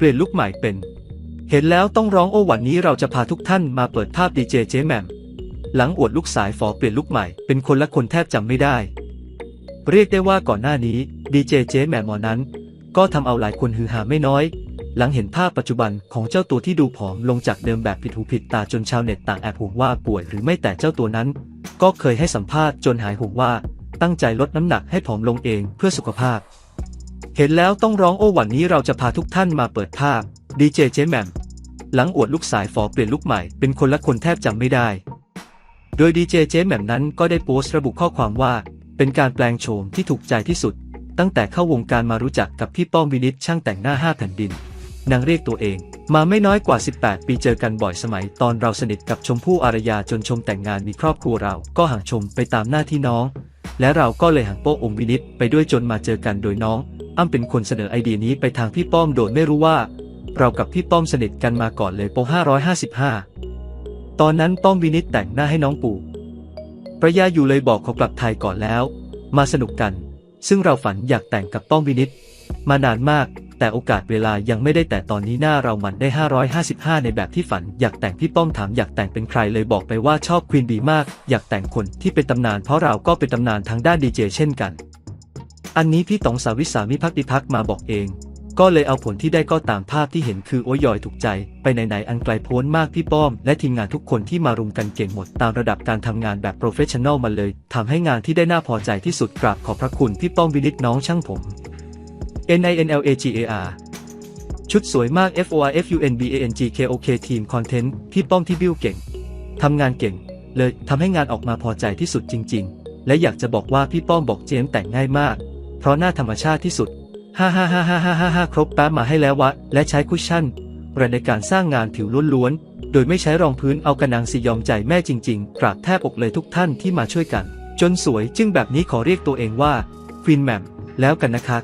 เปลี่ยนลุคใหม่เป็น เห็นแล้วต้องร้องโอ้วันนี้เราจะพาทุกท่านมาเปิดภาพดีเจเจแหม่มหลังอวดลูกสายฝอเปลี่ยนลุคใหม่เป็นคนละคนแทบจำไม่ได้ เรียกได้ว่าก่อนหน้านี้ดีเจเจแหม่มหมอนั้น ก็ทำเอาหลายคนฮือหาไม่น้อย หลังเห็นภาพปัจจุบันของเจ้าตัวที่ดูผอมลงจากเดิมแบบผิดหูผิดตาจนชาวเน็ตต่างแอบห่วงว่าป่วยหรือไม่แต่เจ้าตัวนั้น ก็เคยให้สัมภาษณ์จนหายห่วงว่าตั้งใจลดน้ำหนักให้ผอมลงเองเพื่อสุขภาพ เห็นแล้วต้องร้องโอ้วันนี้เราจะพาทุกท่านมาเปิดภาพดีเจเจแมมหลังอวดลูกสายฝอเปลี่ยนลุคใหม่ เป็นคนละคนแทบจำไม่ได้ โดยดีเจเจแมมนั้นก็ได้โพสต์ระบุข้อความว่า เป็นการแปลงโฉมที่ถูกใจที่สุด ตั้งแต่เข้าวงการมารู้จักกับพี่ป้อมวินิตช่างแต่งหน้าห้าแผ่นดินนางเรียกตัวเอง มาไม่น้อยกว่า 18 ปีเจอกันบ่อยสมัย ตอนเราสนิทกับชมพู่อารยาจนชมแต่งงานมีครอบครัวเรา ก็ห่างชมไปตามหน้าที่น้อง และเราก็เลยห่างโป้องค์วินิตไปด้วยจนมาเจอกันโดยน้อง อ้ำเป็นคนเสนอไอเดียนี้ไปทางพี่ป้อมโดยไม่รู้ว่า เรากับพี่ป้อมสนิทกันมาก่อนเลยโป555 ตอนนั้นป้อมวินิตแต่งหน้าให้น้องปู่ประยาอยู่เลยบอกขอกลับไทยก่อนแล้ว มาสนุกกัน ซึ่งเราฝันอยากแต่งกับป้อมวินิตมานานมาก แต่โอกาสเวลายังไม่ได้แต่ตอนนี้หน้าเรามันได้ 555 ในแบบที่ฝัน อยากแต่งพี่ป้อมถามอยากแต่งเป็นใครเลยบอกไปว่าชอบควีนบีมาก อยากแต่งคนที่เป็นตำนานเพราะเราก็เป็นตำนานทางด้านดีเจเช่นกัน อันนี้พี่ต๋องสาวิสามิพักดิพักมาบอกเอง ก็เลยเอาผลที่ได้ก็ตามภาพที่เห็นคือโอ้ยยอยถูกใจ ไปไหนๆอันไกลโพ้นมากพี่ป้อม และทีมงานทุกคนที่มารุมกันเก่งหมดตามระดับการทำงานแบบโปรเฟชชั่นอลมาเลยทำให้งานที่ได้น่าพอใจที่สุดกราบขอบพระคุณพี่ป้อมวินิตน้องช่างผม N I N L A G A R ชุดสวยมาก F O R F U N B A N G K O K ทีมคอนเทนต์พี่ป้อมที่บิวเก่งทำงานเก่ง เลยทำให้งานออกมาพอใจที่สุดจริง ๆ และอยากจะบอกว่าพี่ป้อมบอกเจมส์แต่งง่ายมาก เพราะหน้าธรรมชาติที่สุดฮ่าฮ่าฮ่าฮ่าฮ่าฮ่าฮ่าครบแป๊บมาให้แล้ววะ และใช้คุชชั่นแรงในการสร้างงานผิวล้วนๆ โดยไม่ใช้รองพื้นเอากระนังสียอมใจแม่จริงๆ กราบแทบอกเลยทุกท่านที่มาช่วยกัน จนสวยจึงแบบนี้ขอเรียกตัวเองว่าฟินแมมแล้วกันนะคะ